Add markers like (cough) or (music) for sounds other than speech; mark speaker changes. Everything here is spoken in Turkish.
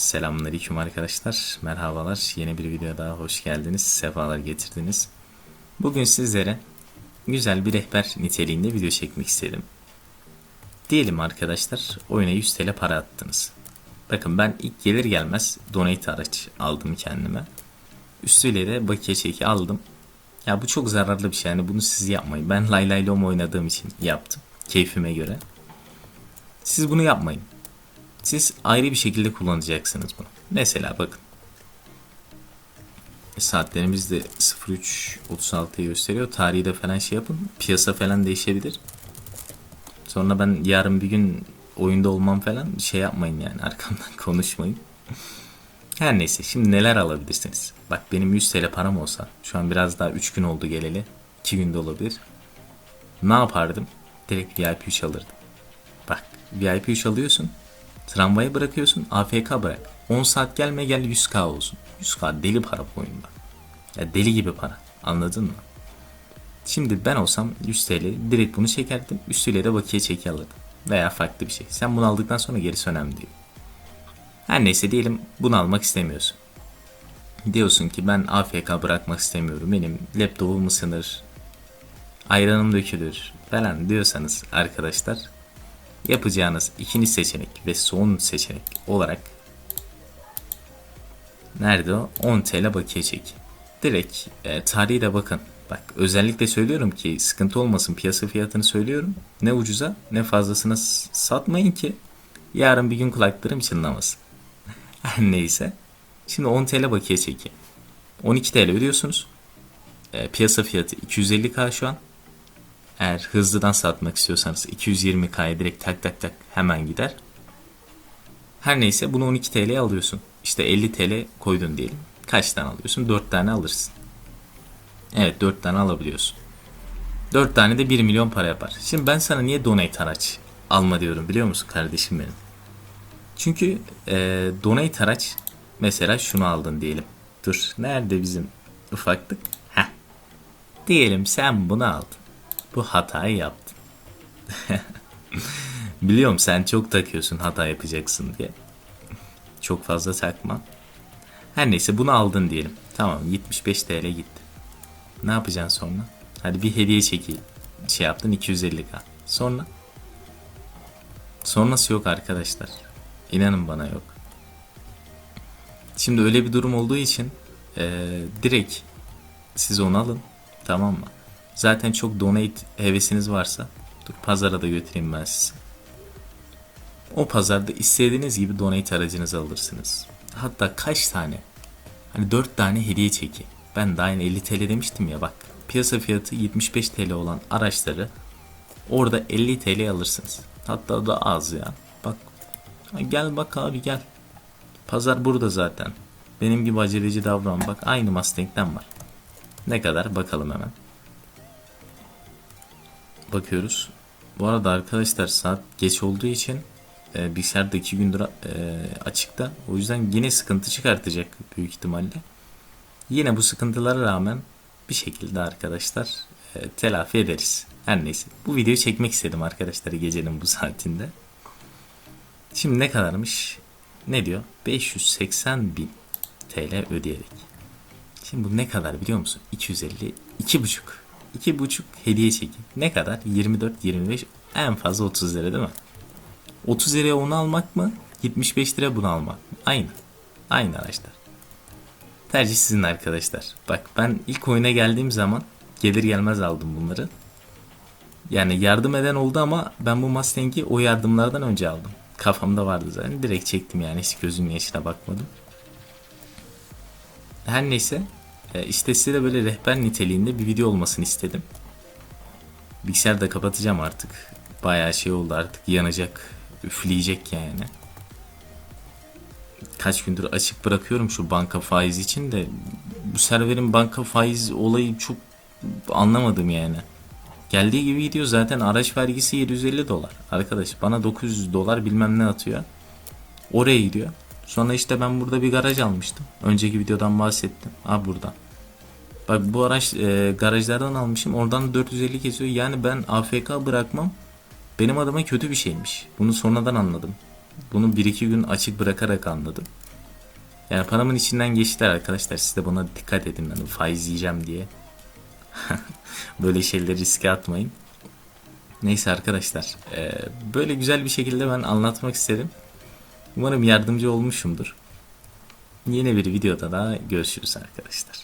Speaker 1: Selamünaleyküm arkadaşlar. Merhabalar. Yeni bir videoya daha hoş geldiniz. Sefalar getirdiniz. Bugün sizlere güzel bir rehber niteliğinde video çekmek istedim. Diyelim arkadaşlar oyuna 100 TL para attınız. Bakın ben ilk gelir gelmez donate araç aldım kendime. Üstüyle de bakiye çeki aldım. Ya bu çok zararlı bir şey yani bunu siz yapmayın. Ben Lay Lay Lom oynadığım için yaptım. Keyfime göre. Siz bunu yapmayın. Siz ayrı bir şekilde kullanacaksınız bunu. Mesela bakın. Saatlerimiz de 03.36'yı gösteriyor. Tarihi de falan şey yapın. Piyasa falan değişebilir. Sonra ben yarın bir gün oyunda olmam falan şey yapmayın yani (laughs) arkamdan konuşmayın. Her neyse şimdi neler alabilirsiniz? Bak benim 100 TL param olsa şu an biraz daha 3 gün oldu geleli. 2 günde olabilir. Ne yapardım? Direkt VIP 3 alırdım. Bak VIP 3 alıyorsun. Tramvaya bırakıyorsun AFK bırak. 10 saat gelme gel 100k olsun. 100k deli para bu oyunda. Ya deli gibi para. Anladın mı? Şimdi ben olsam 100 TL direkt bunu çekerdim. Üstüyle de bakiye çeki alırdım. Veya farklı bir şey. Sen bunu aldıktan sonra gerisi önemli değil. Her neyse diyelim bunu almak istemiyorsun. Diyorsun ki ben AFK bırakmak istemiyorum. Benim laptopum ısınır. Ayranım dökülür falan diyorsanız arkadaşlar yapacağınız ikinci seçenek ve son seçenek olarak nerede o? 10 TL bakiye çek. Direkt e, tarihi de bakın. Bak özellikle söylüyorum ki sıkıntı olmasın piyasa fiyatını söylüyorum. Ne ucuza ne fazlasına satmayın ki yarın bir gün kulaklarım çınlamasın. (laughs) Neyse. Şimdi 10 TL bakiye çeki. 12 TL ödüyorsunuz. E, piyasa fiyatı 250k şu an. Eğer hızlıdan satmak istiyorsanız 220K'ya direkt tak tak tak hemen gider. Her neyse bunu 12 TL'ye alıyorsun. İşte 50 TL koydun diyelim. Kaç tane alıyorsun? 4 tane alırsın. Evet 4 tane alabiliyorsun. 4 tane de 1 milyon para yapar. Şimdi ben sana niye donate araç alma diyorum biliyor musun kardeşim benim? Çünkü e, donate araç mesela şunu aldın diyelim. Dur nerede bizim ufaklık? Heh. Diyelim sen bunu aldın bu hatayı yaptın. (laughs) Biliyorum sen çok takıyorsun hata yapacaksın diye. Çok fazla takma. Her neyse bunu aldın diyelim. Tamam 75 TL gitti. Ne yapacaksın sonra? Hadi bir hediye çeki şey yaptın 250k. Sonra? Sonrası yok arkadaşlar. İnanın bana yok. Şimdi öyle bir durum olduğu için eee, direkt siz onu alın. Tamam mı? Zaten çok donate hevesiniz varsa dur pazara da götüreyim ben sizi. O pazarda istediğiniz gibi donate aracınızı alırsınız. Hatta kaç tane? Hani 4 tane hediye çeki. Ben daha yeni 50 TL demiştim ya bak. Piyasa fiyatı 75 TL olan araçları orada 50 TL alırsınız. Hatta da az ya. Bak gel bak abi gel. Pazar burada zaten. Benim gibi aceleci davran bak aynı Mustang'den var. Ne kadar bakalım hemen bakıyoruz. Bu arada arkadaşlar saat geç olduğu için e, bilgisayarda 2 gündür e, açıkta. O yüzden yine sıkıntı çıkartacak büyük ihtimalle. Yine bu sıkıntılara rağmen bir şekilde arkadaşlar e, telafi ederiz. Her neyse. Bu videoyu çekmek istedim arkadaşlar gecenin bu saatinde. Şimdi ne kadarmış? Ne diyor? 580 bin TL ödeyerek. Şimdi bu ne kadar biliyor musun? 250, 2,5. 2,5 hediye çeki. Ne kadar? 24, 25, en fazla 30 lira değil mi? 30 liraya onu almak mı? 75 lira bunu almak mı? Aynı. Aynı araçlar. Tercih sizin arkadaşlar. Bak ben ilk oyuna geldiğim zaman gelir gelmez aldım bunları. Yani yardım eden oldu ama ben bu Mustang'i o yardımlardan önce aldım. Kafamda vardı zaten. Direkt çektim yani hiç gözümün yaşına bakmadım. Her neyse e, size de böyle rehber niteliğinde bir video olmasını istedim. Bilgisayarı da kapatacağım artık. Bayağı şey oldu artık yanacak, üfleyecek yani. Kaç gündür açık bırakıyorum şu banka faiz için de bu serverin banka faiz olayı çok anlamadım yani. Geldiği gibi gidiyor zaten araç vergisi 750 dolar. Arkadaş bana 900 dolar bilmem ne atıyor. Oraya gidiyor. Sonra işte ben burada bir garaj almıştım. Önceki videodan bahsettim. Ha burada. Bak bu araç e, garajlardan almışım. Oradan 450 kesiyor. Yani ben AFK bırakmam. Benim adıma kötü bir şeymiş. Bunu sonradan anladım. Bunu 1-2 gün açık bırakarak anladım. Yani paramın içinden geçtiler arkadaşlar. Siz de buna dikkat edin. Hani faiz yiyeceğim diye. (laughs) Böyle şeyleri riske atmayın. Neyse arkadaşlar. e, böyle güzel bir şekilde ben anlatmak istedim. Umarım yardımcı olmuşumdur. Yeni bir videoda da görüşürüz arkadaşlar.